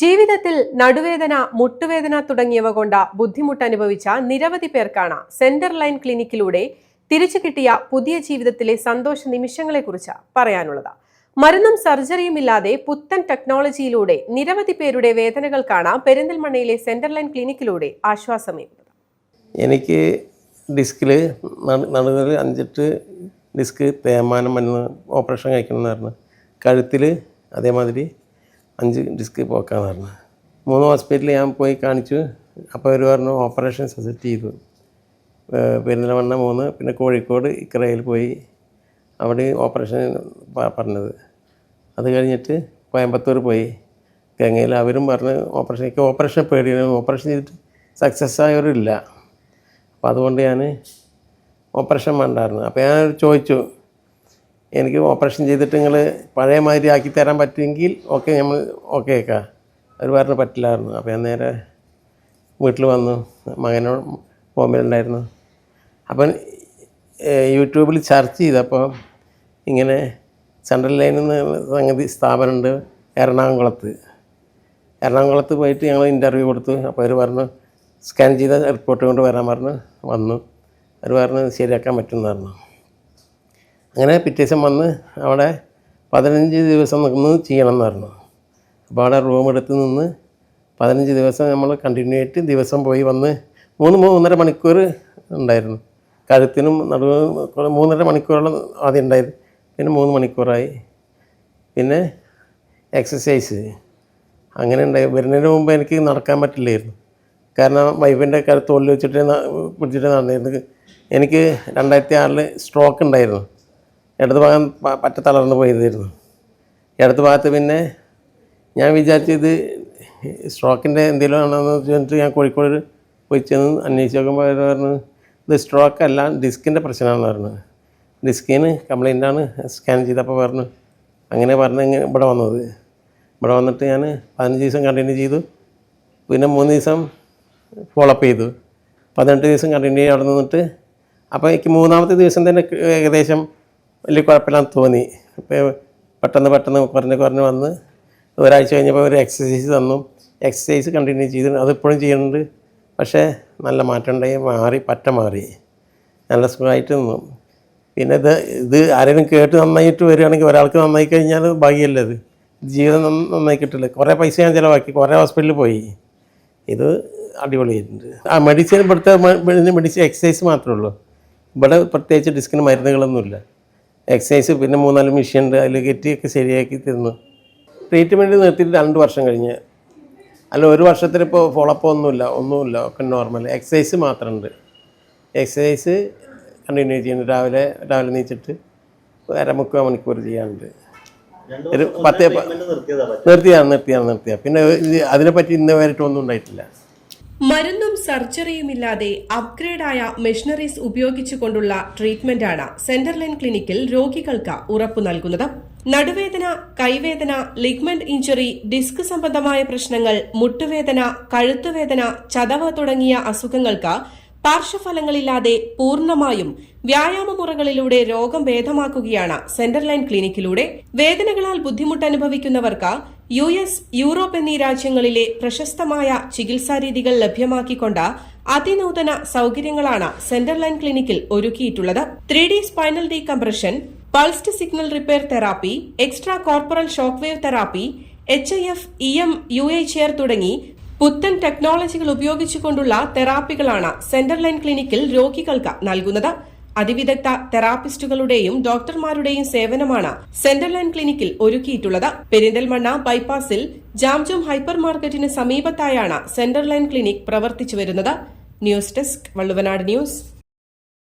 ജീവിതത്തിൽ നടുവേദന മുട്ടുവേദന തുടങ്ങിയവ കൊണ്ട ബുദ്ധിമുട്ട് അനുഭവിച്ച നിരവധി പേർക്കാണ് സെന്റർ ലൈൻ ക്ലിനിക്കിലൂടെ തിരിച്ചു കിട്ടിയ പുതിയ ജീവിതത്തിലെ സന്തോഷ നിമിഷങ്ങളെക്കുറിച്ച് പറയാനുള്ളത്. മരുന്നും സർജറിയും ഇല്ലാതെ പുത്തൻ ടെക്നോളജിയിലൂടെ നിരവധി പേരുടെ വേദനകൾ വേദനകൾക്കാണ് പെരിന്തൽമണ്ണയിലെ സെന്റർ ലൈൻ ക്ലിനിക്കിലൂടെ ആശ്വാസമേകുന്നത്. എനിക്ക് ഡിസ്കിൽ നടുവിൽ അഞ്ചെട്ട് ഡിസ്ക് തേമാനം ഓപ്പറേഷൻ കഴിക്കണമെന്നായിരുന്നു. കഴുത്തിൽ അതേമാതിരി അഞ്ച് ഡിസ്ക് പോക്കാന്ന് പറഞ്ഞു. മൂന്ന് ഹോസ്പിറ്റലിൽ ഞാൻ പോയി കാണിച്ചു. അപ്പോൾ അവർ പറഞ്ഞു ഓപ്പറേഷൻ സജസ്റ്റ് ചെയ്തു. പെരുന്തലമണ്ണ മൂന്ന് പിന്നെ കോഴിക്കോട് ഇക്കറയിൽ പോയി. അവിടെ ഓപ്പറേഷൻ പറഞ്ഞത്. അത് കഴിഞ്ഞിട്ട് കോയമ്പത്തൂർ പോയി. ഗംഗയിൽ അവരും പറഞ്ഞ് ഓപ്പറേഷൻ എനിക്ക് ഓപ്പറേഷൻ പേടിയാണ്. ഓപ്പറേഷൻ ചെയ്തിട്ട് സക്സസ് ആയവരില്ല അപ്പോൾ അതുകൊണ്ട് ഞാൻ ഓപ്പറേഷൻ വേണ്ടായിരുന്നു അപ്പോൾ ഞാൻ ചോദിച്ചു എനിക്ക് ഓപ്പറേഷൻ ചെയ്തിട്ട് നിങ്ങൾ പഴയ മാതിരി ആക്കി തരാൻ പറ്റുമെങ്കിൽ ഓക്കെ നമ്മൾ ഓക്കെ ആക്കാം. അവർ പറഞ്ഞു പറ്റില്ലായിരുന്നു. അപ്പോൾ ഞാൻ നേരെ വീട്ടിൽ വന്നു. മകനോട് ബോംബെയിലുണ്ടായിരുന്നു അപ്പം യൂട്യൂബിൽ സെർച്ച് ചെയ്തപ്പോൾ ഇങ്ങനെ സെൻട്രൽ ലൈനിൽ നിന്ന് സംഗതി സ്ഥാപനമുണ്ട് എറണാകുളത്ത്. എറണാകുളത്ത് പോയിട്ട് ഞങ്ങൾ ഇന്റർവ്യൂ കൊടുത്തു. അപ്പോൾ അവർ പറഞ്ഞു സ്കാൻ ചെയ്ത റിപ്പോർട്ട് കൊണ്ട് വരാൻ പറഞ്ഞു. വന്നു. അവർ പറഞ്ഞു ശരിയാക്കാൻ പറ്റുമെന്ന് പറഞ്ഞു. അങ്ങനെ പിറ്റേ ദിവസം വന്ന് അവിടെ പതിനഞ്ച് ദിവസം നിന്ന് ചെയ്യണം എന്ന് പറഞ്ഞു. അപ്പോൾ അവിടെ റൂം എടുത്ത് നിന്ന് പതിനഞ്ച് ദിവസം നമ്മൾ കണ്ടിന്യൂ ആയിട്ട് ദിവസം പോയി വന്ന് മൂന്ന് മൂന്നര മണിക്കൂർ ഉണ്ടായിരുന്നു. കഴുത്തിനും നടുവ് മൂന്നര മണിക്കൂറോളം ആദ്യം ഉണ്ടായിരുന്നു. പിന്നെ മൂന്ന് മണിക്കൂറായി. പിന്നെ എക്സസൈസ് അങ്ങനെ ഉണ്ടായി. വരുന്നതിന് മുമ്പ് എനിക്ക് നടക്കാൻ പറ്റില്ലായിരുന്നു. കാരണം വൈഫിന്റെ കഴുത്ത് തോളിൽ വെച്ചിട്ട് പിടിച്ചിട്ട് നടന്നിരുന്നു. എനിക്ക് രണ്ടായിരത്തി ആറിൽ സ്ട്രോക്ക് ഉണ്ടായിരുന്നു. ഇടത് ഭാഗം പറ്റ തളർന്നു പോയതായിരുന്നു. ഇടത് ഭാഗത്ത് പിന്നെ ഞാൻ വിചാരിച്ചു ഇത് സ്ട്രോക്കിന്റെ എന്തെങ്കിലും ആണെന്ന് വെച്ചിട്ട് ഞാൻ കോഴിക്കോട് പോയി ചെന്ന് അന്വേഷിച്ച് നോക്കുമ്പോൾ അവർ പറഞ്ഞു ഇത് സ്ട്രോക്ക് അല്ല ഡിസ്കിന്റെ പ്രശ്നമാണെന്ന് പറഞ്ഞു. ഡിസ്കിന് കംപ്ലൈന്റ് ആണ് സ്കാൻ ചെയ്തപ്പോൾ പറഞ്ഞു അങ്ങനെ പറഞ്ഞ് ഇങ്ങനെ ഇവിടെ വന്നത്. ഇവിടെ വന്നിട്ട് ഞാൻ പതിനഞ്ച് ദിവസം കണ്ടിന്യൂ ചെയ്തു. പിന്നെ മൂന്ന് ദിവസം ഫോളോപ്പ് ചെയ്തു. പതിനെട്ട് ദിവസം കണ്ടിന്യൂ അവിടെ നിന്നിട്ട് അപ്പോൾ എനിക്ക് മൂന്നാമത്തെ ദിവസം തന്നെ ഏകദേശം വലിയ കുഴപ്പമില്ലാന്ന് തോന്നി. അപ്പോൾ പെട്ടെന്ന് പെട്ടെന്ന് കുറഞ്ഞ് കുറഞ്ഞ് വന്ന് ഒരാഴ്ച കഴിഞ്ഞപ്പോൾ ഒരു എക്സസൈസ് തന്നു. എക്സസൈസ് കണ്ടിന്യൂ ചെയ്ത് അതിപ്പോഴും ചെയ്യുന്നുണ്ട്. പക്ഷേ നല്ല മാറ്റം ഉണ്ടായി മാറി പറ്റ മാറി. നല്ല സുഖമായിട്ട് നിന്നു. പിന്നെ ഇത് ഇത് ആരെങ്കിലും കേട്ട് നന്നായിട്ട് വരികയാണെങ്കിൽ ഒരാൾക്ക് നന്നായി കഴിഞ്ഞാൽ ഭാഗ്യമല്ലത് ജീവിതം നന്ന- നന്നായി കിട്ടില്ല. കുറേ പൈസ ഞാൻ ചിലവാക്കി കുറേ ഹോസ്പിറ്റലിൽ പോയി. ഇത് അടിപൊളിയായിട്ടുണ്ട് ആ മെഡിസിൻ ഇവിടുത്തെ മെഡിസിൻ എക്സസൈസ് മാത്രമേ ഉള്ളൂ. ഇവിടെ പ്രത്യേകിച്ച് ഡിസ്കിന് മരുന്നുകളൊന്നുമില്ല. എക്സസൈസ് പിന്നെ മൂന്നാൽ മെഷീൻ ഉണ്ട്. അതിൽ കെറ്റിയൊക്കെ ശരിയാക്കി തരുന്നു ട്രീറ്റ്മെന്റ് നിർത്തിയിട്ട് രണ്ട് വർഷം കഴിഞ്ഞ്. അല്ല ഒരു വർഷത്തിലിപ്പോൾ ഫോളോപ്പ് ഒന്നുമില്ല. ഒന്നുമില്ല. ഒക്കെ നോർമൽ എക്സസൈസ് മാത്രമുണ്ട്. എക്സസൈസ് കണ്ടിന്യൂ ചെയ്യുന്നു. രാവിലെ രാവിലെ നീച്ചിട്ട് അരമുക്കാൽ മണിക്കൂർ ചെയ്യാറുണ്ട് ഒരു പത്ത് നിർത്തിയാണ് നിർത്തിയാണ് നിർത്തിയാണ് പിന്നെ അതിനെപ്പറ്റി ഇന്ന് ഒന്നും ഉണ്ടായിട്ടില്ല. മരുന്നും സർജറിയും ഇല്ലാതെ അപ്ഗ്രേഡായ മെഷീനറീസ് ഉപയോഗിച്ചുകൊണ്ടുള്ള ട്രീറ്റ്മെന്റാണ് സെന്റർലൈൻ ക്ലിനിക്കിൽ രോഗികൾക്ക് ഉറപ്പു നൽകുന്നത്. നടുവേദന കൈവേദന ലിഗ്മെന്റ് ഇഞ്ചുറി ഡിസ്ക് സംബന്ധമായ പ്രശ്നങ്ങൾ മുട്ടുവേദന കഴുത്തുവേദന ചതവ് തുടങ്ങിയ അസുഖങ്ങൾക്ക് പാർശ്വഫലങ്ങളില്ലാതെ പൂർണമായും വ്യായാമമുറകളിലൂടെ രോഗം ഭേദമാക്കുകയാണ് സെന്റർലൈൻ ക്ലിനിക്കിലൂടെ വേദനകളാൽ ബുദ്ധിമുട്ട് അനുഭവിക്കുന്നവർക്ക് യു എസ് യൂറോപ്പ് എന്നീ രാജ്യങ്ങളിലെ പ്രശസ്തമായ ചികിത്സാരീതികൾ ലഭ്യമാക്കിക്കൊണ്ട് അതിനൂതന സൗകര്യങ്ങളാണ് സെന്റർ ലൈൻ ക്ലിനിക്കിൽ ഒരുക്കിയിട്ടുള്ളത്. Three D spinal decompression pulsed signal repair therapy extra corporeal shock wave therapy H I F E M U A chair തുടങ്ങി പുത്തൻ ടെക്നോളജികൾ ഉപയോഗിച്ചുകൊണ്ടുള്ള തെറാപ്പികളാണ് സെന്റർ ലൈൻ ക്ലിനിക്കിൽ രോഗികൾക്ക് നൽകുന്നത്. അതിവിദഗ്ധ തെറാപ്പിസ്റ്റുകളുടെയും ഡോക്ടർമാരുടെയും സേവനമാണ് സെന്റർ ലൈൻ ക്ലിനിക്കിൽ ഒരുക്കിയിട്ടുള്ളത്. പെരിന്തൽമണ്ണ ബൈപ്പാസിൽ ജാംജോം ഹൈപ്പർ മാർക്കറ്റിന് സമീപത്തായാണ് സെന്റർ ലൈൻ ക്ലിനിക് പ്രവർത്തിച്ചു വരുന്നത്. News desk Valluvanad news.